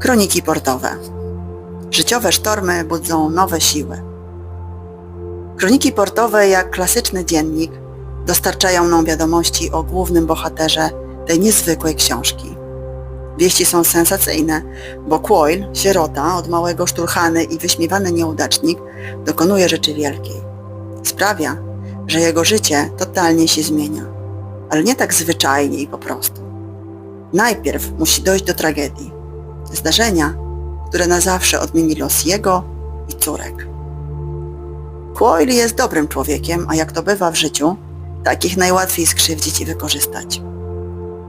Kroniki portowe. Życiowe sztormy budzą nowe siły. Kroniki portowe, jak klasyczny dziennik, dostarczają nam wiadomości o głównym bohaterze tej niezwykłej książki. Wieści są sensacyjne, bo Quoyle, sierota, od małego szturchany i wyśmiewany nieudacznik, dokonuje rzeczy wielkiej. Sprawia, że jego życie totalnie się zmienia, ale nie tak zwyczajnie i po prostu. Najpierw musi dojść do tragedii, zdarzenia, które na zawsze odmieni los jego i córek. Quoyle jest dobrym człowiekiem, a jak to bywa w życiu, takich najłatwiej skrzywdzić i wykorzystać.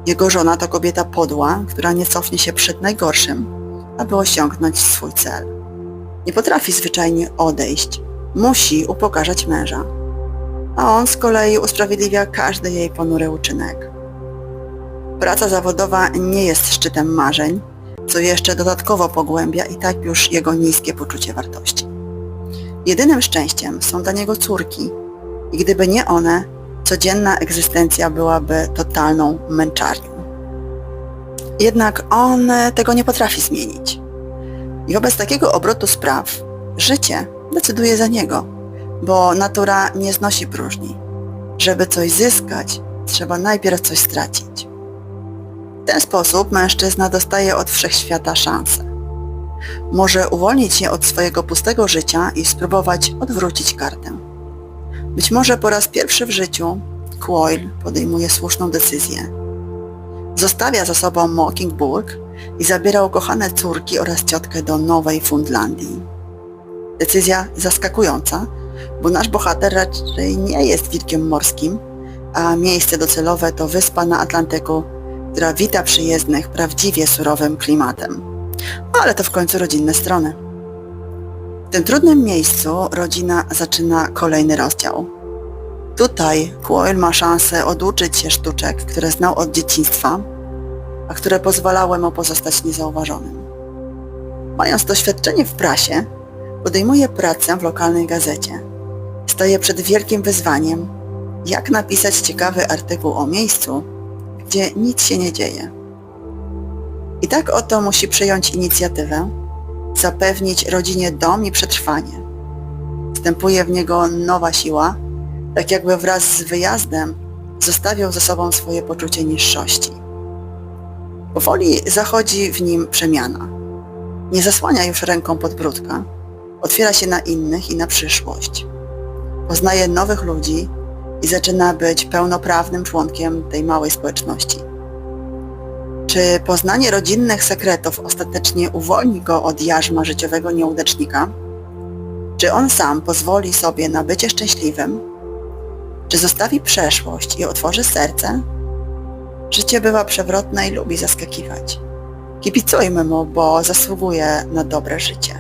Jego żona to kobieta podła, która nie cofnie się przed najgorszym, aby osiągnąć swój cel. Nie potrafi zwyczajnie odejść, musi upokarzać męża, a on z kolei usprawiedliwia każdy jej ponury uczynek. Praca zawodowa nie jest szczytem marzeń, co jeszcze dodatkowo pogłębia i tak już jego niskie poczucie wartości. Jedynym szczęściem są dla niego córki i gdyby nie one, codzienna egzystencja byłaby totalną męczarnią. Jednak on tego nie potrafi zmienić. I wobec takiego obrotu spraw życie decyduje za niego, bo natura nie znosi próżni. Żeby coś zyskać, trzeba najpierw coś stracić. Ten sposób mężczyzna dostaje od wszechświata szansę. Może uwolnić się od swojego pustego życia i spróbować odwrócić kartę. Być może po raz pierwszy w życiu Quoyle podejmuje słuszną decyzję. Zostawia za sobą Mockingbird i zabiera ukochane córki oraz ciotkę do Nowej Fundlandii. Decyzja zaskakująca, bo nasz bohater raczej nie jest wilkiem morskim, a miejsce docelowe to wyspa na Atlantyku, która wita przyjezdnych prawdziwie surowym klimatem. Ale to w końcu rodzinne strony. W tym trudnym miejscu rodzina zaczyna kolejny rozdział. Tutaj Quoyle ma szansę oduczyć się sztuczek, które znał od dzieciństwa, a które pozwalały mu pozostać niezauważonym. Mając doświadczenie w prasie, podejmuje pracę w lokalnej gazecie. Staje przed wielkim wyzwaniem, jak napisać ciekawy artykuł o miejscu, gdzie nic się nie dzieje. I tak oto musi przyjąć inicjatywę, zapewnić rodzinie dom i przetrwanie. Wstępuje w niego nowa siła, tak jakby wraz z wyjazdem zostawiał ze sobą swoje poczucie niższości. Powoli zachodzi w nim przemiana. Nie zasłania już ręką podbródka, otwiera się na innych i na przyszłość. Poznaje nowych ludzi i zaczyna być pełnoprawnym członkiem tej małej społeczności. Czy poznanie rodzinnych sekretów ostatecznie uwolni go od jarzma życiowego nieudacznika? Czy on sam pozwoli sobie na bycie szczęśliwym? Czy zostawi przeszłość i otworzy serce? Życie bywa przewrotne i lubi zaskakiwać. Kipicujmy mu, bo zasługuje na dobre życie.